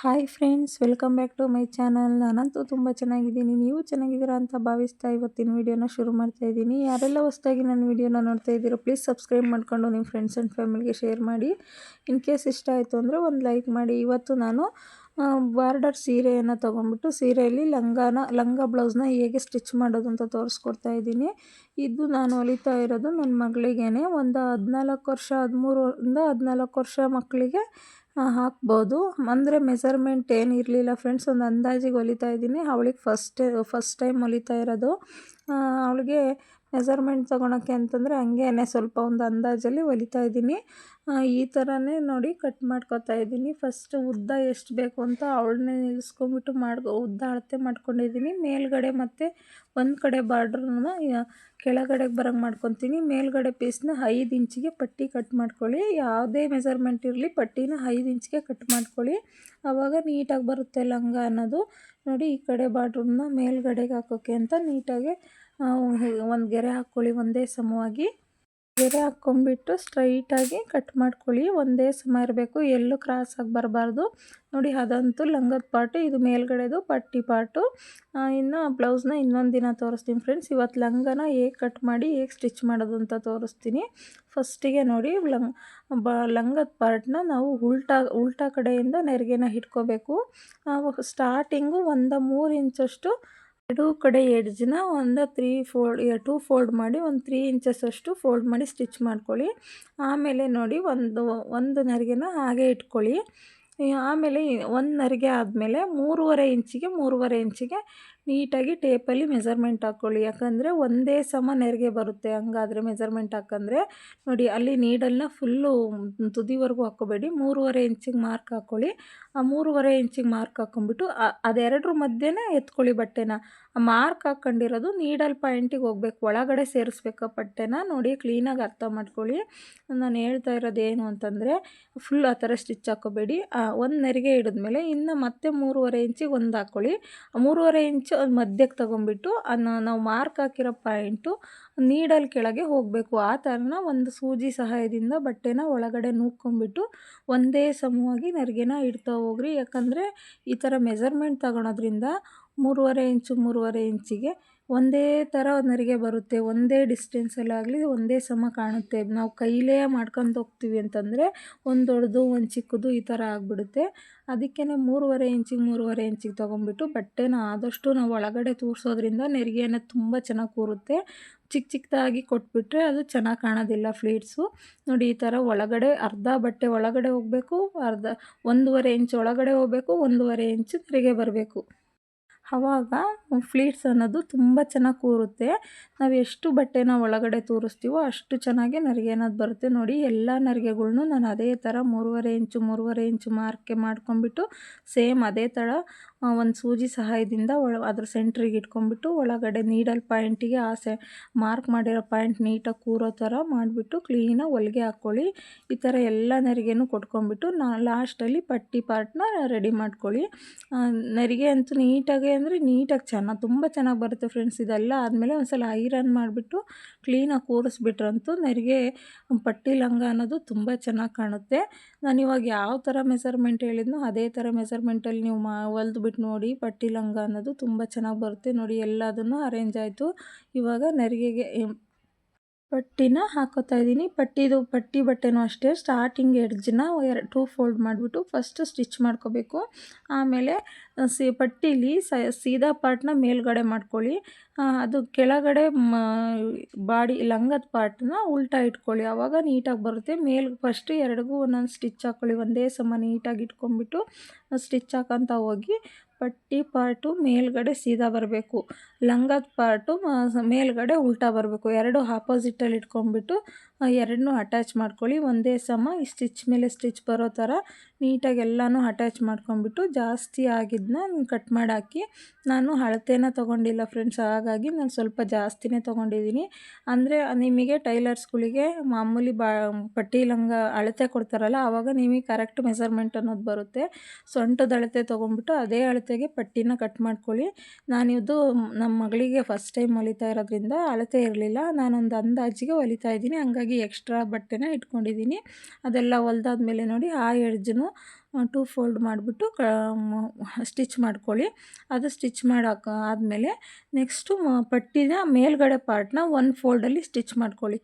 Hi friends welcome back to my channel ನಾನಂತೂ ತುಂಬ ಚೆನ್ನಾಗಿದ್ದೀನಿ. ನೀವು ಚೆನ್ನಾಗಿದ್ದೀರಾ ಅಂತ ಭಾವಿಸ್ತಾ ಇವತ್ತಿನ ವೀಡಿಯೋನ ಶುರು ಮಾಡ್ತಾ ಇದ್ದೀನಿ. ಯಾರೆಲ್ಲ ಹೊಸದಾಗಿ ನನ್ನ ವೀಡಿಯೋನ ನೋಡ್ತಾ ಇದ್ದೀರೋ ಪ್ಲೀಸ್ ಸಬ್ಸ್ಕ್ರೈಬ್ ಮಾಡ್ಕೊಂಡು ನಿಮ್ಮ ಫ್ರೆಂಡ್ಸ್ ಆ್ಯಂಡ್ ಫ್ಯಾಮಿಲಿಗೆ ಶೇರ್ ಮಾಡಿ. ಇನ್ ಕೇಸ್ ಇಷ್ಟ ಆಯಿತು ಅಂದರೆ ಒಂದು ಲೈಕ್ ಮಾಡಿ. ಇವತ್ತು ನಾನು ಬಾರ್ಡರ್ ಸೀರೆಯನ್ನು ತೊಗೊಂಡ್ಬಿಟ್ಟು ಸೀರೆಯಲ್ಲಿ ಲಂಗಾನ, ಲಂಗ ಬ್ಲೌಸ್ನ ಹೇಗೆ ಸ್ಟಿಚ್ ಮಾಡೋದು ಅಂತ ತೋರಿಸ್ಕೊಡ್ತಾ ಇದ್ದೀನಿ. ಇದು ನಾನು ಹೊಲಿತಾ ಇರೋದು ನನ್ನ ಮಗಳಿಗೇ ಒಂದು ಹದಿನಾಲ್ಕು ವರ್ಷ, ಹದಿಮೂರರಿಂದ ಹದಿನಾಲ್ಕು ವರ್ಷ ಮಕ್ಕಳಿಗೆ ಹಾಕ್ಬೋದು. ಅಂದರೆ ಮೆಸರ್ಮೆಂಟ್ ಏನು ಇರಲಿಲ್ಲ ಫ್ರೆಂಡ್ಸ್, ಒಂದು ಅಂದಾಜಿಗೆ ಹೊಲಿತಾ ಇದ್ದೀನಿ. ಅವಳಿಗೆ ಫಸ್ಟ್ ಫಸ್ಟ್ ಟೈಮ್ ಹೊಲಿತಾ ಇರೋದು. ಅವಳಿಗೆ ಮೆಸರ್ಮೆಂಟ್ ತೊಗೊಳಕ್ಕೆ ಅಂತಂದರೆ ಹಂಗೇನೆ ಸ್ವಲ್ಪ ಒಂದು ಅಂದಾಜಲ್ಲಿ ಹೊಲಿತಾ ಇದ್ದೀನಿ. ಈ ಥರನೇ ನೋಡಿ ಕಟ್ ಮಾಡ್ಕೊತಾ ಇದ್ದೀನಿ. ಫಸ್ಟ್ ಉದ್ದ ಎಷ್ಟು ಬೇಕು ಅಂತ ಅವಳನ್ನೇ ನಿಲ್ಲಿಸ್ಕೊಂಬಿಟ್ಟು ಮಾಡ್ಕೊ, ಉದ್ದ ಅಳತೆ ಮಾಡ್ಕೊಂಡಿದ್ದೀನಿ. ಮೇಲ್ಗಡೆ ಮತ್ತು ಒಂದು ಕಡೆ ಬಾರ್ಡ್ರನ್ನ ಕೆಳಗಡೆಗೆ ಬರೋಂಗೆ ಮಾಡ್ಕೊತೀನಿ. ಮೇಲ್ಗಡೆ ಪೀಸ್ನ ಐದು ಇಂಚಿಗೆ ಪಟ್ಟಿ ಕಟ್ ಮಾಡ್ಕೊಳ್ಳಿ. ಯಾವುದೇ ಮೆಸರ್ಮೆಂಟ್ ಇರಲಿ ಪಟ್ಟಿನ ಐದು ಇಂಚಿಗೆ ಕಟ್ ಮಾಡ್ಕೊಳ್ಳಿ. ಆವಾಗ ನೀಟಾಗಿ ಬರುತ್ತೆ ಲಂಗ ಅನ್ನೋದು. ನೋಡಿ ಈ ಕಡೆ ಬಾರ್ಡ್ರನ್ನ ಮೇಲ್ಗಡೆಗೆ ಹಾಕೋಕ್ಕೆ ಅಂತ ನೀಟಾಗಿ ಒಂದು ಗೆರೆ ಹಾಕ್ಕೊಳ್ಳಿ ಒಂದೇ ಸಮವಾಗಿ. ಗೆರೆ ಹಾಕ್ಕೊಂಬಿಟ್ಟು ಸ್ಟ್ರೈಟಾಗಿ ಕಟ್ ಮಾಡ್ಕೊಳ್ಳಿ. ಒಂದೇ ಸಮ ಇರಬೇಕು. ಎಲ್ಲೂ ಕ್ರಾಸಾಗಿ ಬರಬಾರ್ದು. ನೋಡಿ, ಅದಂತೂ ಲಂಗದ ಪಾಟು ಇದು ಮೇಲ್ಗಡೆದು ಪಟ್ಟಿ ಪಾಟು ಇನ್ನು ಬ್ಲೌಸ್ನ ಇನ್ನೊಂದು ದಿನ ತೋರಿಸ್ತೀನಿ ಫ್ರೆಂಡ್ಸ್ ಇವತ್ತು ಲಂಗನ ಹೇಗೆ ಕಟ್ ಮಾಡಿ, ಹೇಗೆ ಸ್ಟಿಚ್ ಮಾಡೋದು ಅಂತ ತೋರಿಸ್ತೀನಿ. ಫಸ್ಟಿಗೆ ನೋಡಿ, ಲಂಗ್, ಬ, ಲಂಗದ ಪಾರ್ಟ್ನ ನಾವು ಉಲ್ಟಾ ಉಲ್ಟಾ ಕಡೆಯಿಂದ ನೆರಿಗೆನ ಹಿಡ್ಕೋಬೇಕು. ಸ್ಟಾರ್ಟಿಂಗು ಒಂದು ಮೂರು ಇಂಚಷ್ಟು ಎರಡು ಕಡೆ ಎಡ್ಜ್ನ ಒಂದು ತ್ರೀ ಫೋಲ್ಡ್ ಟೂ ಫೋಲ್ಡ್ ಮಾಡಿ ಒಂದು ತ್ರೀ ಇಂಚಸ್ ಅಷ್ಟು ಫೋಲ್ಡ್ ಮಾಡಿ ಸ್ಟಿಚ್ ಮಾಡ್ಕೊಳ್ಳಿ. ಆಮೇಲೆ ನೋಡಿ ಒಂದು ಒಂದು ನರಿಗೆನ ಹಾಗೆ ಇಟ್ಕೊಳ್ಳಿ. ಆಮೇಲೆ ಒಂದು ನರಿಗೆ ಆದಮೇಲೆ ಮೂರುವರೆ ಇಂಚಿಗೆ ಮೂರುವರೆ ಇಂಚಿಗೆ ನೀಟಾಗಿ ಟೇಪಲ್ಲಿ ಮೆಸರ್ಮೆಂಟ್ ಹಾಕ್ಕೊಳ್ಳಿ. ಯಾಕಂದರೆ ಒಂದೇ ಸಮ ನೆರಿಗೆ ಬರುತ್ತೆ. ಹಂಗಾದರೆ ಮೆಸರ್ಮೆಂಟ್ ಹಾಕಂದರೆ ನೋಡಿ, ಅಲ್ಲಿ ನೀಡಲ್ನ ಫುಲ್ಲು ತುದಿವರೆಗೂ ಹಾಕ್ಕೋಬೇಡಿ. ಮೂರುವರೆ ಇಂಚಿಗೆ ಮಾರ್ಕ್ ಹಾಕ್ಕೊಳ್ಳಿ. ಆ ಮೂರುವರೆ ಇಂಚಿಗೆ ಮಾರ್ಕ್ ಹಾಕ್ಕೊಂಬಿಟ್ಟು ಅದೆರಡರ ಮಧ್ಯೆ ಎತ್ಕೊಳ್ಳಿ ಬಟ್ಟೆನ. ಮಾರ್ಕ್ ಹಾಕ್ಕೊಂಡಿರೋದು ನೀಡಲ್ ಪಾಯಿಂಟಿಗೆ ಹೋಗ್ಬೇಕು, ಒಳಗಡೆ ಸೇರಿಸ್ಬೇಕು ಬಟ್ಟೆನ ನೋಡಿ ಕ್ಲೀನಾಗಿ ಅರ್ಥ ಮಾಡ್ಕೊಳ್ಳಿ. ನಾನು ಹೇಳ್ತಾ ಇರೋದು ಏನು ಅಂತಂದರೆ ಫುಲ್ ಆ ಥರ ಸ್ಟಿಚ್ ಹಾಕೋಬೇಡಿ. ಒಂದು ನೆರಿಗೆ ಹಿಡಿದ್ಮೇಲೆ ಇನ್ನು ಮತ್ತೆ ಮೂರುವರೆ ಇಂಚಿಗೆ ಒಂದು ಹಾಕ್ಕೊಳ್ಳಿ ಮೂರುವರೆ ಇಂಚು ಮಧ್ಯಕ್ಕೆ ತೊಗೊಂಬಿಟ್ಟು ನಾವು ಮಾರ್ಕ್ ಹಾಕಿರೋ ಪಾಯಿಂಟು ನೀಡಲ್ ಕೆಳಗೆ ಹೋಗಬೇಕು. ಆ ಥರನ ಒಂದು ಸೂಜಿ ಸಹಾಯದಿಂದ ಬಟ್ಟೆನ ಒಳಗಡೆ ನೂಕ್ಕೊಂಬಿಟ್ಟು ಒಂದೇ ಸಮವಾಗಿ ನೆರಿಗೆನ ಇಡ್ತಾ ಹೋಗ್ರಿ. ಯಾಕಂದರೆ ಈ ಥರ ಮೆಜರ್ಮೆಂಟ್ ತಗೊಳೋದ್ರಿಂದ ಮೂರುವರೆ ಇಂಚು, ಮೂರುವರೆ ಇಂಚಿಗೆ ಒಂದೇ ಥರ ನರಿಗೆ ಬರುತ್ತೆ. ಒಂದೇ ಡಿಸ್ಟೆನ್ಸಲ್ಲಾಗಲಿ ಒಂದೇ ಸಮ ಕಾಣುತ್ತೆ. ನಾವು ಕೈಲೇ ಮಾಡ್ಕೊಂಡು ಹೋಗ್ತೀವಿ ಅಂತಂದರೆ ಒಂದು ದೊಡ್ಡದು, ಒಂದು ಚಿಕ್ಕದು ಈ ಥರ ಆಗಿಬಿಡುತ್ತೆ. ಅದಕ್ಕೇ ಮೂರುವರೆ ಇಂಚಿಗೆ ಮೂರುವರೆ ಇಂಚಿಗೆ ತೊಗೊಂಬಿಟ್ಟು ಬಟ್ಟೆನ ಆದಷ್ಟು ನಾವು ಒಳಗಡೆ ತೂರಿಸೋದ್ರಿಂದ ಅನ್ನೋದು ತುಂಬ ಚೆನ್ನಾಗಿ ಕೂರುತ್ತೆ. ಚಿಕ್ಕ ಚಿಕ್ಕದಾಗಿ ಕೊಟ್ಬಿಟ್ರೆ ಅದು ಚೆನ್ನಾಗಿ ಕಾಣೋದಿಲ್ಲ ಫ್ಲೀಟ್ಸು. ನೋಡಿ ಈ ಥರ ಒಳಗಡೆ ಅರ್ಧ ಬಟ್ಟೆ ಒಳಗಡೆ ಹೋಗಬೇಕು, ಅರ್ಧ ಒಂದೂವರೆ ಇಂಚ್ ಒಳಗಡೆ ಹೋಗಬೇಕು, ಒಂದೂವರೆ ಇಂಚು ನೆರಿಗೆ ಬರಬೇಕು. ಆವಾಗ ಫ್ಲೀಟ್ಸ್ ಅನ್ನೋದು ತುಂಬ ಚೆನ್ನಾಗಿ ಕೂರುತ್ತೆ. ನಾವು ಎಷ್ಟು ಬಟ್ಟೆನ ಒಳಗಡೆ ತೋರಿಸ್ತೀವೋ ಅಷ್ಟು ಚೆನ್ನಾಗಿ ನರಿಗೆ ಅನ್ನೋದು ಬರುತ್ತೆ. ನೋಡಿ, ಎಲ್ಲ ನರಿಗೆಗಳ್ನು ನಾನು ಅದೇ ಥರ ಮೂರುವರೆ ಇಂಚು ಮೂರುವರೆ ಇಂಚು ಮಾರ್ಕೆ ಮಾಡ್ಕೊಂಬಿಟ್ಟು ಸೇಮ್ ಅದೇ ಥರ ಒಂದು ಸೂಜಿ ಸಹಾಯದಿಂದ ಒಳ, ಅದ್ರ ಸೆಂಟ್ರಿಗೆ ಇಟ್ಕೊಂಡ್ಬಿಟ್ಟು ಒಳಗಡೆ ನೀಡಲ್ ಪಾಯಿಂಟಿಗೆ ಆಸೆ ಮಾರ್ಕ್ ಮಾಡಿರೋ ಪಾಯಿಂಟ್ ನೀಟಾಗಿ ಕೂರೋ ಥರ ಮಾಡಿಬಿಟ್ಟು ಕ್ಲೀನಾಗಿ ಹೊಲಿಗೆ ಹಾಕ್ಕೊಳ್ಳಿ ಈ ಥರ ಎಲ್ಲ ನರಿಗೆನೂ ಕೊಟ್ಕೊಂಬಿಟ್ಟು ನಾ, ಲಾಸ್ಟಲ್ಲಿ ಪಟ್ಟಿ ಪಾರ್ಟ್ನ ರೆಡಿ ಮಾಡ್ಕೊಳ್ಳಿ. ನರಿಗೆ ಅಂತೂ ನೀಟಾಗಿ ಅಂದರೆ ನೀಟಾಗಿ ಚೆನ್ನಾಗಿ, ತುಂಬ ಚೆನ್ನಾಗಿ ಬರುತ್ತೆ ಫ್ರೆಂಡ್ಸ್ ಇದೆಲ್ಲ. ಆದಮೇಲೆ ಒಂದು ಸಲ ಐರನ್ ಮಾಡಿಬಿಟ್ಟು ಕ್ಲೀನಾಗಿ ಕೂರಿಸ್ಬಿಟ್ರಂತೂ ನೆರಿಗೆ ಪಟ್ಟಿ ಲಂಗ ಅನ್ನೋದು ತುಂಬ ಚೆನ್ನಾಗಿ ಕಾಣುತ್ತೆ. ನಾನು ಇವಾಗ ಯಾವ ಥರ ಮೆಸರ್ಮೆಂಟ್ ಹೇಳಿದ್ನೋ ಅದೇ ಥರ ಮೆಸರ್ಮೆಂಟಲ್ಲಿ ನೀವು ಮಾ ಹೊಲ್ದ್ಬಿಟ್ಟು ನೋಡಿ, ಪಟ್ಟಿ ಲಂಗ ಅನ್ನೋದು ತುಂಬ ಚೆನ್ನಾಗಿ ಬರುತ್ತೆ ನೋಡಿ, ಎಲ್ಲದನ್ನು ಅರೇಂಜ್ ಆಯಿತು. ಇವಾಗ ನೆರಿಗೆಗೆ ಪಟ್ಟಿನ ಹಾಕೋತಾ ಇದ್ದೀನಿ. ಪಟ್ಟಿದು ಪಟ್ಟಿ ಬಟ್ಟೆನೂ ಅಷ್ಟೇ. ಸ್ಟಾರ್ಟಿಂಗ್ ಎಡ್ಜನ್ನ ಎರಡು ಟೂ ಫೋಲ್ಡ್ ಮಾಡಿಬಿಟ್ಟು ಫಸ್ಟ್ ಸ್ಟಿಚ್ ಮಾಡ್ಕೋಬೇಕು. ಆಮೇಲೆ ಸಿ, ಪಟ್ಟೀಲಿ ಸೀದಾ ಪಾರ್ಟ್ನ ಮೇಲ್ಗಡೆ ಮಾಡ್ಕೊಳ್ಳಿ. ಅದು ಕೆಳಗಡೆ ಬಾಡಿ, ಲಂಗದ ಪಾರ್ಟ್ನ ಉಲ್ಟಾ ಇಟ್ಕೊಳ್ಳಿ. ಆವಾಗ ನೀಟಾಗಿ ಬರುತ್ತೆ. ಮೇಲ್ ಫಸ್ಟ್ ಎರಡಿಗೂ ಒಂದೊಂದು ಸ್ಟಿಚ್ ಹಾಕ್ಕೊಳ್ಳಿ ಒಂದೇ ಸಮ ನೀಟಾಗಿ ಇಟ್ಕೊಂಡ್ಬಿಟ್ಟು ಸ್ಟಿಚ್ ಹಾಕೋಂತ ಹೋಗಿ ಪಟ್ಟಿ ಪಾರ್ಟು ಮೇಲ್ಗಡೆ ಸೀದಾ ಬರಬೇಕು. ಲಂಗದ ಪಾರ್ಟು ಮೇಲ್ಗಡೆ ಉಲ್ಟಾ ಬರಬೇಕು. ಎರಡು ಆಪೋಸಿಟಲ್ಲಿ ಇಟ್ಕೊಂಡ್ಬಿಟ್ಟು ಎರಡನ್ನೂ ಅಟ್ಯಾಚ್ ಮಾಡ್ಕೊಳ್ಳಿ. ಒಂದೇ ಸಮ, ಈ ಸ್ಟಿಚ್ ಮೇಲೆ ಸ್ಟಿಚ್ ಬರೋ ಥರ ನೀಟಾಗಿ ಎಲ್ಲನೂ ಅಟ್ಯಾಚ್ ಮಾಡ್ಕೊಂಬಿಟ್ಟು ಜಾಸ್ತಿ ಆಗಿದ್ದನ್ನ ಕಟ್ ಮಾಡಾಕಿ. ನಾನು ಅಳತೆನ ತೊಗೊಂಡಿಲ್ಲ ಫ್ರೆಂಡ್ಸ್ ಹಾಗಾಗಿ ನಾನು ಸ್ವಲ್ಪ ಜಾಸ್ತಿನೇ ತೊಗೊಂಡಿದ್ದೀನಿ. ಅಂದರೆ ನಿಮಗೆ ಟೈಲರ್ಸ್ಗಳಿಗೆ ಮಾಮೂಲಿ ಬಾ ಪಟ್ಟಿ ಲಂಗ ಅಳತೆ ಕೊಡ್ತಾರಲ್ಲ ಆವಾಗ ನಿಮಗೆ ಕರೆಕ್ಟ್ ಮೆಸರ್ಮೆಂಟ್ ಅನ್ನೋದು ಬರುತ್ತೆ. ಸೊಂಟದ ಅಳತೆ ತೊಗೊಂಬಿಟ್ಟು ಅದೇ ಅಳತೆಗೆ ಪಟ್ಟಿನ ಕಟ್ ಮಾಡ್ಕೊಳ್ಳಿ. ನಾನಿದು ನಮ್ಮ ಮಗಳಿಗೆ ಫಸ್ಟ್ ಟೈಮ್ ಹೊಲಿತಾ ಇರೋದ್ರಿಂದ ಅಳತೆ ಇರಲಿಲ್ಲ. ನಾನೊಂದು ಅಂದಾಜಿಗೆ ಹೊಲಿತಾ ಇದ್ದೀನಿ. ಹಂಗಾಗಿ ಎಕ್ಸ್ಟ್ರಾ ಬಟ್ಟೆನ ಇಟ್ಕೊಂಡಿದ್ದೀನಿ. ಅದೆಲ್ಲ ಹೊಲ್ದಾದ್ಮೇಲೆ ನೋಡಿ ಆ ಎಡ್ಜನ್ನು ಟೂ ಫೋಲ್ಡ್ ಮಾಡಿಬಿಟ್ಟು ಕ ಸ್ಟಿಚ್ ಮಾಡ್ಕೊಳ್ಳಿ. ಅದು ಸ್ಟಿಚ್ ಮಾಡೋಕೆ ಆದಮೇಲೆ ನೆಕ್ಸ್ಟು ಪಟ್ಟಿನ ಮೇಲ್ಗಡೆ ಪಾರ್ಟ್ನ ಒನ್ ಫೋಲ್ಡಲ್ಲಿ ಸ್ಟಿಚ್ ಮಾಡ್ಕೊಳ್ಳಿ.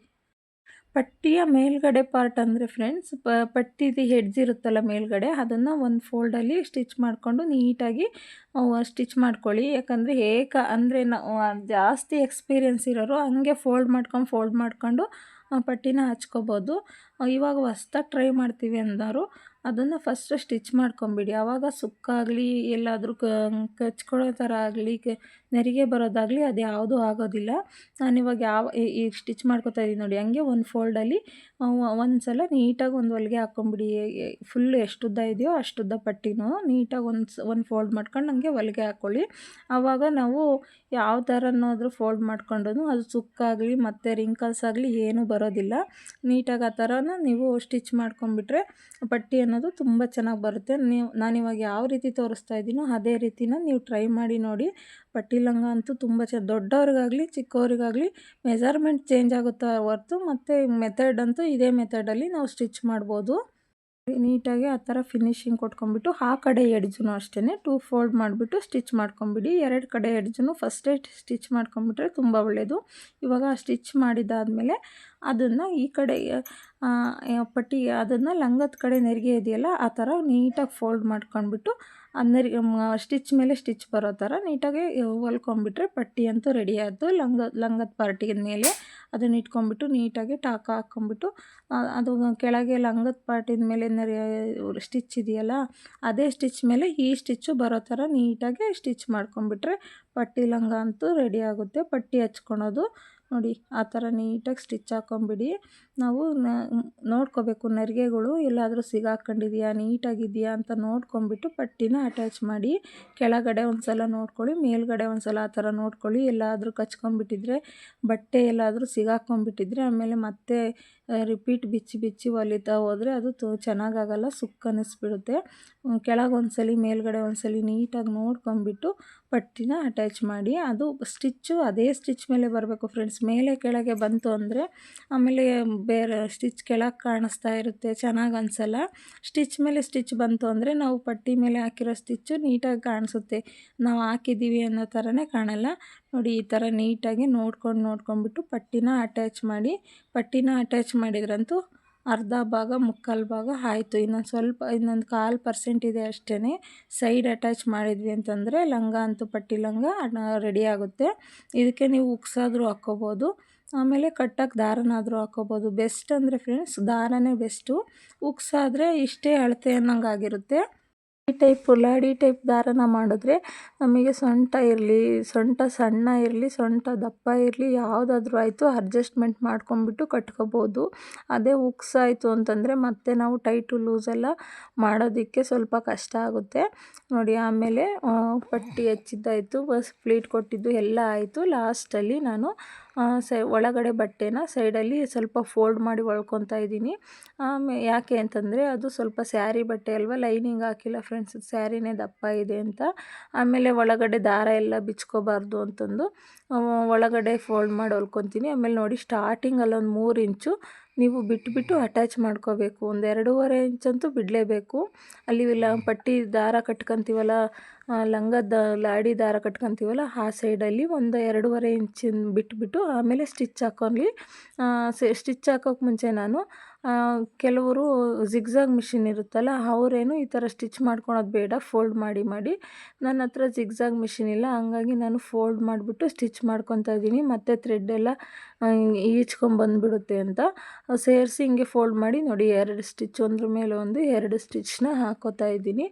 ಪಟ್ಟಿಯ ಮೇಲ್ಗಡೆ ಪಾರ್ಟ್ ಅಂದರೆ ಫ್ರೆಂಡ್ಸ್, ಪ, ಪಟ್ಟಿದು ಹೆಡ್ಜ್ ಇರುತ್ತಲ್ಲ ಮೇಲ್ಗಡೆ, ಅದನ್ನು ಒಂದು ಫೋಲ್ಡಲ್ಲಿ ಸ್ಟಿಚ್ ಮಾಡಿಕೊಂಡು ನೀಟಾಗಿ ಸ್ಟಿಚ್ ಮಾಡ್ಕೊಳ್ಳಿ. ಯಾಕಂದರೆ ಏಕ ಅಂದರೆ ನಾವು ಜಾಸ್ತಿ ಎಕ್ಸ್ಪೀರಿಯೆನ್ಸ್ ಇರೋರು ಹಂಗೆ ಫೋಲ್ಡ್ ಮಾಡ್ಕೊಂಡು ಫೋಲ್ಡ್ ಮಾಡ್ಕೊಂಡು ಪಟ್ಟಿನ ಹಚ್ಕೋಬೋದು. ಇವಾಗ ಹೊಸ್ದಾಗಿ ಟ್ರೈ ಮಾಡ್ತೀವಿ ಅಂದರು ಅದನ್ನು ಫಸ್ಟ್ ಸ್ಟಿಚ್ ಮಾಡ್ಕೊಂಬಿಡಿ. ಆವಾಗ ಸುಕ್ಕಾಗಲಿ, ಎಲ್ಲಾದರೂ ಕಚ್ಕೊಳ್ಳೋ ಥರ ಆಗಲಿ ನೆರಿಗೆ ಬರೋದಾಗಲಿ ಅದು ಯಾವುದೂ ಆಗೋದಿಲ್ಲ. ನಾನಿವಾಗ ಯಾವ ಈಗ ಸ್ಟಿಚ್ ಮಾಡ್ಕೊತಾ ಇದ್ದೀನಿ ನೋಡಿ, ಹಂಗೆ ಒಂದು ಫೋಲ್ಡಲ್ಲಿ ಒಂದು ಸಲ ನೀಟಾಗಿ ಒಂದು ಹೊಲಿಗೆ ಹಾಕ್ಕೊಂಬಿಡಿ ಫುಲ್ ಎಷ್ಟು ಉದ್ದ ಇದೆಯೋ ಅಷ್ಟುದ್ದ ಪಟ್ಟಿನೂ ನೀಟಾಗಿ ಒಂದು ಒಂದು ಫೋಲ್ಡ್ ಮಾಡ್ಕೊಂಡು ಹಂಗೆ ಹೊಲಿಗೆ ಹಾಕ್ಕೊಳ್ಳಿ ಆವಾಗ ನಾವು ಯಾವ ಥರನಾದರೂ ಫೋಲ್ಡ್ ಮಾಡ್ಕೊಂಡ್ರೂ ಅದು ಸುಕ್ಕಾಗಲಿ ಮತ್ತು ರಿಂಕಲ್ಸ್ ಆಗಲಿ ಏನೂ ಬರೋದಿಲ್ಲ. ನೀಟಾಗಿ ಆ ಥರನ ನೀವು ಸ್ಟಿಚ್ ಮಾಡ್ಕೊಂಬಿಟ್ರೆ ಪಟ್ಟಿ ಅನ್ನೋದು ತುಂಬ ಚೆನ್ನಾಗಿ ಬರುತ್ತೆ. ನೀವು ನಾನಿವಾಗ ಯಾವ ರೀತಿ ತೋರಿಸ್ತಾ ಇದ್ದೀನೋ ಅದೇ ರೀತಿನ ನೀವು ಟ್ರೈ ಮಾಡಿ ನೋಡಿ. ಪಟ್ಟಿ ಲಂಗ ಅಂತೂ ತುಂಬ ಚ, ದೊಡ್ಡವ್ರಿಗಾಗಲಿ, ಚಿಕ್ಕವರಿಗಾಗಲಿ ಮೆಜರ್ಮೆಂಟ್ ಚೇಂಜ್ ಆಗುತ್ತಾ ಹೊರ್ತು ಮತ್ತು ಮೆಥಡ್ ಅಂತೂ ಇದೇ ಮೆಥಡಲ್ಲಿ ನಾವು ಸ್ಟಿಚ್ ಮಾಡ್ಬೋದು. ನೀಟಾಗಿ ಆ ಥರ ಫಿನಿಶಿಂಗ್ ಕೊಟ್ಕೊಂಡ್ಬಿಟ್ಟು ಆ ಕಡೆ ಎಡ್ಜು ಅಷ್ಟೇ ಟೂ ಫೋಲ್ಡ್ ಮಾಡಿಬಿಟ್ಟು ಸ್ಟಿಚ್ ಮಾಡ್ಕೊಂಬಿಡಿ. ಎರಡು ಕಡೆ ಎಡ್ಜು ಫಸ್ಟೇ ಸ್ಟಿಚ್ ಮಾಡ್ಕೊಂಬಿಟ್ರೆ ತುಂಬ ಒಳ್ಳೆಯದು ಇವಾಗ ಸ್ಟಿಚ್ ಮಾಡಿದ್ದಾದಮೇಲೆ ಅದನ್ನು ಈ ಕಡೆ ಪಟ್ಟಿ ಅದನ್ನು ಲಂಗದ ಕಡೆ ನೆರಿಗೆ ಇದೆಯಲ್ಲ, ಆ ಥರ ನೀಟಾಗಿ ಫೋಲ್ಡ್ ಮಾಡ್ಕೊಂಡ್ಬಿಟ್ಟು ನೆರಿಗೆ ಸ್ಟಿಚ್ ಮೇಲೆ ಸ್ಟಿಚ್ ಬರೋ ಥರ ನೀಟಾಗಿ ಹೊಲ್ಕೊಂಬಿಟ್ರೆ ಪಟ್ಟಿ ಅಂತೂ ರೆಡಿ ಆಯಿತು. ಲಂಗ, ಲಂಗದ ಪಾರ್ಟಿಗೆ ಮೇಲೆ ಅದನ್ನ ಇಟ್ಕೊಂಬಿಟ್ಟು ನೀಟಾಗಿ ಟಾಕ ಹಾಕ್ಕೊಂಬಿಟ್ಟು ಅದು ಕೆಳಗೆ ಲಂಗದ ಪಾರ್ಟಿದ ಮೇಲೆ ಸ್ಟಿಚ್ ಇದೆಯಲ್ಲ, ಅದೇ ಸ್ಟಿಚ್ ಮೇಲೆ ಈ ಸ್ಟಿಚ್ಚು ಬರೋ ಥರ ನೀಟಾಗಿ ಸ್ಟಿಚ್ ಮಾಡ್ಕೊಂಬಿಟ್ರೆ ಪಟ್ಟಿ ಲಂಗ ಅಂತೂ ರೆಡಿ ಆಗುತ್ತೆ. ಪಟ್ಟಿ ಹಚ್ಕೊಳೋದು ನೋಡಿ, ಆ ಥರ ನೀಟಾಗಿ ಸ್ಟಿಚ್ ಹಾಕೊಂಬಿಡಿ. ನಾವು ನೋಡ್ಕೋಬೇಕು, ನೆರಿಗೆಗಳು ಎಲ್ಲಾದರೂ ಸಿಗಾಕೊಂಡಿದೆಯಾ ನೀಟಾಗಿದೆಯಾ ಅಂತ ನೋಡ್ಕೊಂಬಿಟ್ಟು ಪಟ್ಟಿನ ಅಟ್ಯಾಚ್ ಮಾಡಿ, ಕೆಳಗಡೆ ಒಂದು ಸಲ ನೋಡ್ಕೊಳ್ಳಿ, ಮೇಲ್ಗಡೆ ಒಂದು ಸಲ ಆ ಥರ ನೋಡ್ಕೊಳ್ಳಿ. ಎಲ್ಲಾದರೂ ಕಚ್ಕೊಂಬಿಟ್ಟಿದ್ರೆ, ಬಟ್ಟೆ ಎಲ್ಲಾದರೂ ಸಿಗಾಕೊಂಬಿಟ್ಟಿದ್ರೆ, ಆಮೇಲೆ ಮತ್ತೆ ರಿಪೀಟ್ ಬಿಚ್ಚಿ ಬಿಚ್ಚಿ ಹೊಲಿತಾ ಹೋದರೆ ಅದು ತು, ಚೆನ್ನಾಗಾಗಲ್ಲ, ಸುಕ್ಕನಿಸ್ಬಿಡುತ್ತೆ. ಕೆಳಗೆ ಒಂದ್ಸಲಿ ಮೇಲ್ಗಡೆ ಒಂದ್ಸಲಿ ನೀಟಾಗಿ ನೋಡ್ಕೊಂಬಿಟ್ಟು ಪಟ್ಟಿನ ಅಟ್ಯಾಚ್ ಮಾಡಿ ಅದು ಸ್ಟಿಚ್ಚು ಅದೇ ಸ್ಟಿಚ್ ಮೇಲೆ ಬರಬೇಕು ಫ್ರೆಂಡ್ಸ್ ಮೇಲೆ ಕೆಳಗೆ ಬಂತು ಅಂದರೆ ಆಮೇಲೆ ಬೇರೆ ಸ್ಟಿಚ್ ಕೆಳಗೆ ಕಾಣಿಸ್ತಾ ಇರುತ್ತೆ, ಚೆನ್ನಾಗಿ ಅನಿಸಲ್ಲ. ಸ್ಟಿಚ್ ಮೇಲೆ ಸ್ಟಿಚ್ ಬಂತು ಅಂದರೆ ನಾವು ಪಟ್ಟಿ ಮೇಲೆ ಹಾಕಿರೋ ಸ್ಟಿಚ್ಚು ನೀಟಾಗಿ ಕಾಣಿಸುತ್ತೆ. ನಾವು ಹಾಕಿದ್ದೀವಿ ಅನ್ನೋ ಥರನೇ ಕಾಣಲ್ಲ. ನೋಡಿ, ಈ ಥರ ನೀಟಾಗಿ ನೋಡ್ಕೊಂಡು ನೋಡ್ಕೊಂಡ್ಬಿಟ್ಟು ಪಟ್ಟಿನ ಅಟ್ಯಾಚ್ ಮಾಡಿ, ಪಟ್ಟಿನ ಅಟ್ಯಾಚ್ ಮಾಡಿದ್ರಂತೂ ಅರ್ಧ ಭಾಗ, ಮುಕ್ಕಾಲು ಭಾಗ ಆಯಿತು. ಇನ್ನೊಂದು ಸ್ವಲ್ಪ, ಇನ್ನೊಂದು ಕಾಲು ಪರ್ಸೆಂಟ್ ಇದೆ ಅಷ್ಟೇ ಸೈಡ್ ಅಟ್ಯಾಚ್ ಮಾಡಿದ್ವಿ ಅಂತಂದರೆ ಲಂಗ ಅಂತೂ ಪಟ್ಟಿ ಲಂಗ ರೆಡಿ ಆಗುತ್ತೆ. ಇದಕ್ಕೆ ನೀವು ಉಕ್ಸಾದರೂ ಹಾಕ್ಕೋಬೋದು. ಆಮೇಲೆ ಕಟ್ಟಕ್ಕೆ ದಾರನಾದರೂ ಹಾಕ್ಕೋಬೋದು. ಬೆಸ್ಟ್ ಅಂದರೆ ಫ್ರೆಂಡ್ಸ್ ದಾರನೇ ಬೆಸ್ಟು ಉಕ್ಸಾದರೆ ಇಷ್ಟೇ ಅಳತೆ ಅನ್ನೋಂಗೆ ಆಗಿರುತ್ತೆ ಈ ಟೈಪ್ ಲಾಡಿ ಟೈಪ್ ದಾರನ ಮಾಡಿದ್ರೆ ನಮಗೆ ಸೊಂಟ ಇರಲಿ, ಸೊಂಟ ಸಣ್ಣ ಇರಲಿ, ಸೊಂಟ ದಪ್ಪ ಇರಲಿ, ಯಾವುದಾದ್ರೂ ಆಯಿತು ಅಡ್ಜಸ್ಟ್ಮೆಂಟ್ ಮಾಡ್ಕೊಂಬಿಟ್ಟು ಕಟ್ಕೋಬೋದು. ಅದೇ ಉಕ್ಸ್ ಆಯಿತು ಅಂತಂದರೆ ಮತ್ತೆ ನಾವು ಟೈಟು ಲೂಸೆಲ್ಲ ಮಾಡೋದಕ್ಕೆ ಸ್ವಲ್ಪ ಕಷ್ಟ ಆಗುತ್ತೆ. ನೋಡಿ, ಆಮೇಲೆ ಪಟ್ಟಿ ಹಚ್ಚಿದ್ದಾಯಿತು ಬಸ್ ಪ್ಲೀಟ್ ಕೊಟ್ಟಿದ್ದು ಎಲ್ಲ ಆಯಿತು. ಲಾಸ್ಟಲ್ಲಿ ನಾನು ಸೈ, ಒಳಗಡೆ ಬಟ್ಟೆನ ಸೈಡಲ್ಲಿ ಸ್ವಲ್ಪ ಫೋಲ್ಡ್ ಮಾಡಿ ಹೊಲ್ಕೊತಾ ಇದ್ದೀನಿ. ಯಾಕೆ ಅಂತಂದರೆ ಅದು ಸ್ವಲ್ಪ ಸ್ಯಾರಿ ಬಟ್ಟೆ ಅಲ್ವಾ, ಲೈನಿಂಗ್ ಹಾಕಿಲ್ಲ ಫ್ರೆಂಡ್ಸ್, ಸ್ಯಾರಿನೇ ದಪ್ಪ ಇದೆ ಅಂತ. ಆಮೇಲೆ ಒಳಗಡೆ ದಾರ ಎಲ್ಲ ಬಿಚ್ಕೋಬಾರ್ದು ಅಂತಂದು ಒಳಗಡೆ ಫೋಲ್ಡ್ ಮಾಡಿ ಹೊಲ್ಕೊತೀನಿ ಆಮೇಲೆ ನೋಡಿ, ಸ್ಟಾರ್ಟಿಂಗಲ್ಲಿ ಒಂದು ಮೂರು ಇಂಚು ನೀವು ಬಿಟ್ಟುಬಿಟ್ಟು ಅಟ್ಯಾಚ್ ಮಾಡ್ಕೋಬೇಕು. ಒಂದು ಎರಡೂವರೆ ಇಂಚಂತೂ ಬಿಡಲೇಬೇಕು. ಅಲ್ಲಿ ಇಲ್ಲ ಪಟ್ಟಿ ದಾರ ಕಟ್ಕೊತೀವಲ್ಲ ಲಂಗದ ಲಾಡಿ ದಾರ ಕಟ್ಕೊಂತೀವಲ್ಲ ಆ ಸೈಡಲ್ಲಿ ಒಂದು ಎರಡೂವರೆ ಇಂಚಿನ ಬಿಟ್ಬಿಟ್ಟು ಆಮೇಲೆ ಸ್ಟಿಚ್ ಹಾಕೊಂಡ್ಲಿ ಸ್ಟಿಚ್ ಹಾಕೋಕೆ ಮುಂಚೆ ನಾನು ಕೆಲವರು ಝಿಗ್ಝಾಗ್ ಮಿಷಿನ್ ಇರುತ್ತಲ್ಲ, ಅವರೇನು ಈ ಥರ ಸ್ಟಿಚ್ ಮಾಡ್ಕೊಳೋದು ಬೇಡ, ಫೋಲ್ಡ್ ಮಾಡಿ ಮಾಡಿ. ನನ್ನ ಹತ್ರ ಝಿಗ್ಝಾಗ್ ಮಿಷಿನ್ ಇಲ್ಲ, ಹಂಗಾಗಿ ನಾನು ಫೋಲ್ಡ್ ಮಾಡಿಬಿಟ್ಟು ಸ್ಟಿಚ್ ಮಾಡ್ಕೊತಾ ಇದ್ದೀನಿ. ಮತ್ತು ಥ್ರೆಡ್ ಎಲ್ಲ ಈಚ್ಕೊಂಬಂದುಬಿಡುತ್ತೆ ಅಂತ. ಸೇರಿಸಿ ಹಿಂಗೆ ಫೋಲ್ಡ್ ಮಾಡಿ, ನೋಡಿ, ಎರಡು ಸ್ಟಿಚ್, ಒಂದ್ರ ಮೇಲೆ ಒಂದು, ಎರಡು ಸ್ಟಿಚ್ನ ಹಾಕೋತಾ ಇದ್ದೀನಿ.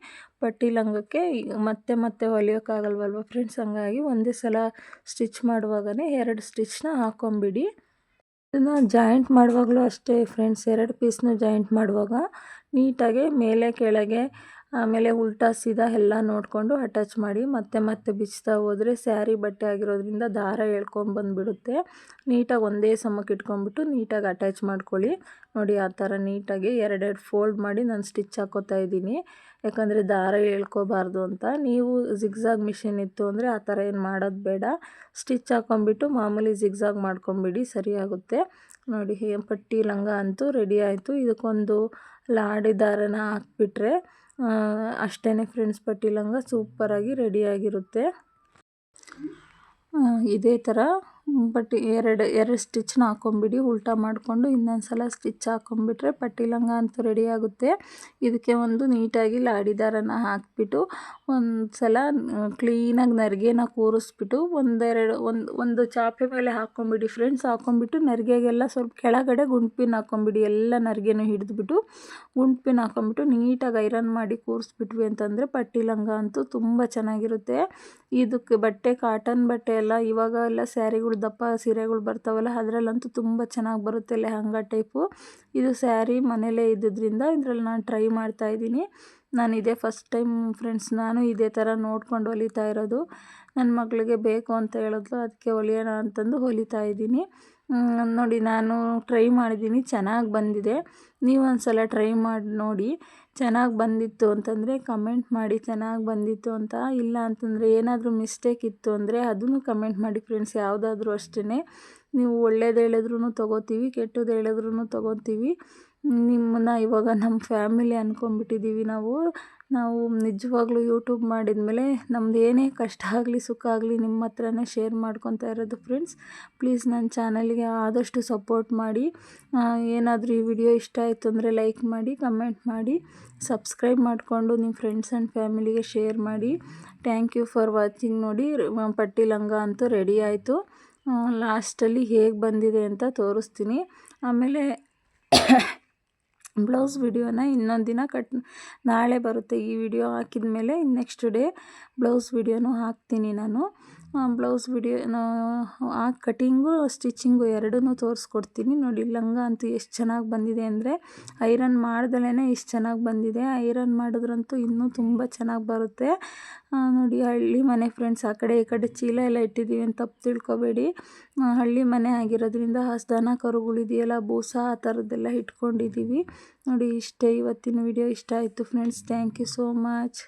ಪಟ್ಟಿ ಲಂಗಕ್ಕೆ ಮತ್ತೆ ಮತ್ತೆ ಹೊಲಿಯೋಕ್ಕಾಗಲ್ವಲ್ವ ಫ್ರೆಂಡ್ಸ್ ಹಂಗಾಗಿ ಒಂದೇ ಸಲ ಸ್ಟಿಚ್ ಮಾಡುವಾಗಲೇ ಎರಡು ಸ್ಟಿಚ್ನ ಹಾಕ್ಕೊಂಬಿಡಿ ಇದನ್ನು ಜಾಯಿಂಟ್ ಮಾಡುವಾಗಲೂ ಅಷ್ಟೇ ಫ್ರೆಂಡ್ಸ್ ಎರಡು ಪೀಸ್ನ ಜಾಯಿಂಟ್ ಮಾಡುವಾಗ ನೀಟಾಗಿ ಮೇಲೆ ಕೆಳಗೆ ಆಮೇಲೆ ಉಲ್ಟಾ ಸೀದಾ ಎಲ್ಲ ನೋಡಿಕೊಂಡು ಅಟ್ಯಾಚ್ ಮಾಡಿ ಮತ್ತೆ ಮತ್ತೆ ಬಿಚ್ತಾ ಹೋದರೆ ಸ್ಯಾರಿ ಬಟ್ಟೆ ಆಗಿರೋದ್ರಿಂದ ದಾರ ಎಳ್ಕೊಂಬಂದುಬಿಡುತ್ತೆ ನೀಟಾಗಿ ಒಂದೇ ಸಮಕ್ಕೆ ಇಟ್ಕೊಂಡ್ಬಿಟ್ಟು ನೀಟಾಗಿ ಅಟ್ಯಾಚ್ ಮಾಡ್ಕೊಳ್ಳಿ. ನೋಡಿ ಆ ಥರ ನೀಟಾಗಿ ಎರಡೆರಡು ಫೋಲ್ಡ್ ಮಾಡಿ ನಾನು ಸ್ಟಿಚ್ ಹಾಕೋತಾ ಇದ್ದೀನಿ. ಯಾಕಂದರೆ ದಾರ ಎಳ್ಕೊಬಾರ್ದು ಅಂತ. ನೀವು ಜಿಗ್ಜಾಗ್ ಮಿಷಿನ್ ಇತ್ತು ಅಂದರೆ ಆ ಥರ ಏನು ಮಾಡೋದು ಬೇಡ. ಸ್ಟಿಚ್ ಹಾಕೊಂಡ್ಬಿಟ್ಟು ಮಾಮೂಲಿ ಜಿಗ್ಜಾಗ್ ಮಾಡ್ಕೊಂಬಿಡಿ ಸರಿಯಾಗುತ್ತೆ ನೋಡಿ ಪಟ್ಟಿ ಲಂಗ ಅಂತೂ ರೆಡಿ ಆಯಿತು. ಇದಕ್ಕೊಂದು ಲಾಡಿ ದಾರನ ಹಾಕ್ಬಿಟ್ರೆ ಅಷ್ಟೇ ಫ್ರೆಂಡ್ಸ್ ಪಟ್ಟಿ ಲಂಗ ಸೂಪರಾಗಿ ರೆಡಿಯಾಗಿರುತ್ತೆ. ಇದೇ ಥರ ಬಟ್ ಎರಡು ಎರಡು ಸ್ಟಿಚ್ನ ಹಾಕ್ಕೊಂಬಿಡಿ ಉಲ್ಟಾ ಮಾಡಿಕೊಂಡು ಇನ್ನೊಂದು ಸಲ ಸ್ಟಿಚ್ ಹಾಕ್ಕೊಂಬಿಟ್ರೆ ಪಟ್ಟಿ ಲಂಗ ಅಂತೂ ರೆಡಿ ಆಗುತ್ತೆ ಇದಕ್ಕೆ ಒಂದು ನೀಟಾಗಿ ಲಾಡಿ ದಾರನ ಹಾಕ್ಬಿಟ್ಟು ಒಂದು ಸಲ ಕ್ಲೀನಾಗಿ ನರಿಗೆನ ಕೂರಿಸ್ಬಿಟ್ಟು ಒಂದೆರಡು, ಒಂದು ಒಂದು ಚಾಪೆ ಮೇಲೆ ಹಾಕ್ಕೊಂಬಿಡಿ ಫ್ರೆಂಡ್ಸ್ ಹಾಕ್ಕೊಂಬಿಟ್ಟು ನರಿಗೆಗೆಲ್ಲ ಸ್ವಲ್ಪ ಕೆಳಗಡೆ ಗುಂಡ್ಪಿನ ಹಾಕ್ಕೊಂಬಿಡಿ. ಎಲ್ಲ ನರಿಗೆನೂ ಹಿಡಿದ್ಬಿಟ್ಟು ಗುಂಡ್ಪಿನ ಹಾಕ್ಕೊಂಬಿಟ್ಟು ನೀಟಾಗಿ ಐರನ್ ಮಾಡಿ ಕೂರಿಸ್ಬಿಟ್ವಿ ಅಂತಂದರೆ ಪಟ್ಟಿ ಲಂಗ ಅಂತೂ ತುಂಬ ಚೆನ್ನಾಗಿರುತ್ತೆ. ಇದಕ್ಕೆ ಬಟ್ಟೆ ಕಾಟನ್ ಬಟ್ಟೆ ಎಲ್ಲ, ಇವಾಗ ಎಲ್ಲ ಸ್ಯಾರಿಗಳು ದಪ್ಪ ಸೀರೆಗಳು ಬರ್ತಾವಲ್ಲ, ಅದರಲ್ಲಂತೂ ತುಂಬ ಚೆನ್ನಾಗಿ ಬರುತ್ತೆ ಲೆಹಂಗಾ ಟೈಪು ಇದು ಸ್ಯಾರಿ ಮನೇಲೇ ಇದ್ದಿದ್ದರಿಂದ ಇದರಲ್ಲಿ ನಾನು ಟ್ರೈ ಮಾಡ್ತಾಯಿದ್ದೀನಿ ನಾನು ಇದೇ ಫಸ್ಟ್ ಟೈಮ್ ಫ್ರೆಂಡ್ಸ್, ನಾನು ಇದೇ ಥರ ನೋಡ್ಕೊಂಡು ಹೊಲಿತಾ ಇರೋದು. ನನ್ನ ಮಗಳಿಗೆ ಬೇಕು ಅಂತ ಹೇಳಿದ್ಲು, ಅದಕ್ಕೆ ಹೊಲಿಯೋಣ ಅಂತಂದು ಹೊಲಿತಾ ಇದ್ದೀನಿ. ನೋಡಿ ನಾನು ಟ್ರೈ ಮಾಡಿದ್ದೀನಿ, ಚೆನ್ನಾಗಿ ಬಂದಿದೆ. ನೀವು ಒಂದು ಸಲ ಟ್ರೈ ಮಾಡಿ, ನೋಡಿ ಚೆನ್ನಾಗಿ ಬಂದಿತ್ತು ಅಂತಂದರೆ ಕಮೆಂಟ್ ಮಾಡಿ, ಚೆನ್ನಾಗಿ ಬಂದಿತ್ತು ಅಂತ. ಇಲ್ಲ ಅಂತಂದರೆ ಏನಾದರೂ ಮಿಸ್ಟೇಕ್ ಇತ್ತು ಅಂದರೆ ಅದನ್ನು ಕಮೆಂಟ್ ಮಾಡಿ ಫ್ರೆಂಡ್ಸ್ ಯಾವುದಾದ್ರೂ ಅಷ್ಟೇ ನೀವು ಒಳ್ಳೇದು ಹೇಳಿದ್ರೂ ತೊಗೋತೀವಿ ಕೆಟ್ಟದ್ದು ಹೇಳಿದ್ರೂ ತೊಗೋತೀವಿ. ನಿಮ್ಮನ್ನ ಇವಾಗ ನಮ್ಮ ಫ್ಯಾಮಿಲಿ ಅಂದ್ಕೊಂಬಿಟ್ಟಿದ್ದೀವಿ ನಾವು. ನಾವು ನಿಜವಾಗ್ಲೂ ಯೂಟ್ಯೂಬ್ ಮಾಡಿದ್ಮೇಲೆ ನಮ್ದು ಏನೇ ಕಷ್ಟ ಆಗಲಿ, ಸುಖ ಆಗಲಿ ನಿಮ್ಮ ಹತ್ರನೇ ಶೇರ್ ಮಾಡ್ಕೊತಾ ಇರೋದು ಫ್ರೆಂಡ್ಸ್ ಪ್ಲೀಸ್ ನನ್ನ ಚಾನಲ್ಗೆ ಆದಷ್ಟು ಸಪೋರ್ಟ್ ಮಾಡಿ. ಏನಾದರೂ ಈ ವಿಡಿಯೋ ಇಷ್ಟ ಆಯಿತು ಅಂದರೆ ಲೈಕ್ ಮಾಡಿ ಕಮೆಂಟ್ ಮಾಡಿ. ಸಬ್ಸ್ಕ್ರೈಬ್ ಮಾಡಿಕೊಂಡು ನಿಮ್ಮ ಫ್ರೆಂಡ್ಸ್ ಆ್ಯಂಡ್ ಫ್ಯಾಮಿಲಿಗೆ ಶೇರ್ ಮಾಡಿ. ಥ್ಯಾಂಕ್ ಯು ಫಾರ್ ವಾಚಿಂಗ್ ನೋಡಿ ಪಟ್ಟಿ ಲಂಗ ಅಂತೂ ರೆಡಿ ಆಯಿತು. ಲಾಸ್ಟಲ್ಲಿ ಹೇಗೆ ಬಂದಿದೆ ಅಂತ ತೋರಿಸ್ತೀನಿ. ಆಮೇಲೆ ಬ್ಲೌಸ್ ವಿಡಿಯೋನ ಇನ್ನೊಂದು ದಿನ ಕಟ್ ನಾಳೆ ಬರುತ್ತೆ ಈ ವಿಡಿಯೋ ಹಾಕಿದ ಮೇಲೆ ನೆಕ್ಸ್ಟ್ ಡೇ ಬ್ಲೌಸ್ ವಿಡಿಯೋನೂ ಹಾಕ್ತೀನಿ ನಾನು. ಬ್ಲೌಸ್ ವಿಡಿಯೋ, ಆ ಕಟಿಂಗು ಸ್ಟಿಚಿಂಗು ಎರಡನ್ನೂ ತೋರಿಸ್ಕೊಡ್ತೀನಿ. ನೋಡಿ, ಲಂಗ ಅಂತೂ ಎಷ್ಟು ಚೆನ್ನಾಗಿ ಬಂದಿದೆ ಅಂದರೆ, ಐರನ್ ಮಾಡ್ದಲೇ ಇಷ್ಟು ಚೆನ್ನಾಗಿ ಬಂದಿದೆ. ಐರನ್ ಮಾಡಿದ್ರಂತೂ ಇನ್ನೂ ತುಂಬ ಚೆನ್ನಾಗಿ ಬರುತ್ತೆ. ನೋಡಿ, ಹಳ್ಳಿ ಮನೆ ಫ್ರೆಂಡ್ಸ್ ಆ ಕಡೆ ಈ ಕಡೆ ಚೀಲ ಎಲ್ಲ ಇಟ್ಟಿದ್ದೀವಿ ಅಂತ ತಪ್ಪು ತಿಳ್ಕೊಬೇಡಿ. ಹಳ್ಳಿ ಮನೆ ಆಗಿರೋದ್ರಿಂದ ಹಸು ದನ ಕರುಗಳಿದೆಯಲ್ಲ ಬೂಸ ಆ ಥರದ್ದೆಲ್ಲ ಇಟ್ಕೊಂಡಿದ್ದೀವಿ. ನೋಡಿ, ಇಷ್ಟೇ ಇವತ್ತಿನ ವಿಡಿಯೋ. ಇಷ್ಟ ಆಯಿತು friends thank you so much